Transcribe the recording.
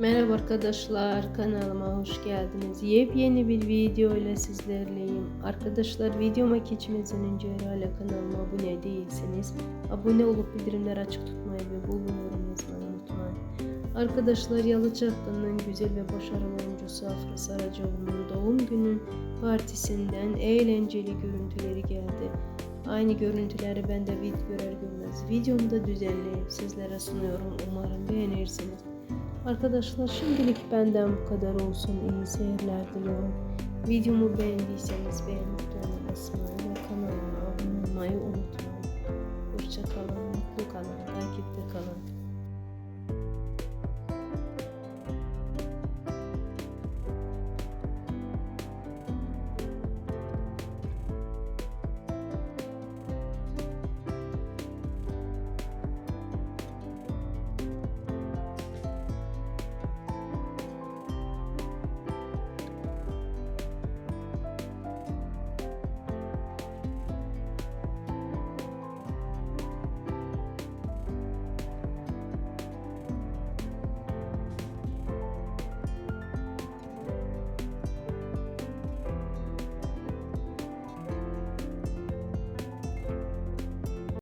Merhaba arkadaşlar kanalıma hoş geldiniz. Yepyeni bir video ile sizlerleyim. Arkadaşlar videoma geçmeden önce hala kanalıma abone değilseniz abone olup bildirimleri açık tutmayı ve bol bol yorum yazmayı unutmayın. Arkadaşlar Yalı Çapkın'ın güzel ve başarılı oyuncusu Afra Saracoğlu'nun doğum günün partisinden eğlenceli görüntüleri geldi. Aynı görüntüleri ben de vid görer görmez videomda düzenleyip sizlere sunuyorum. Umarım beğenirsiniz. Arkadaşlar şimdilik benden bu kadar olsun. İyi seyirler diliyorum. Videomu beğendiyseniz beğen butonuna basmayı ve kanalıma abone olmayı unutmayın. Hoşçakalın, mutlu kalın.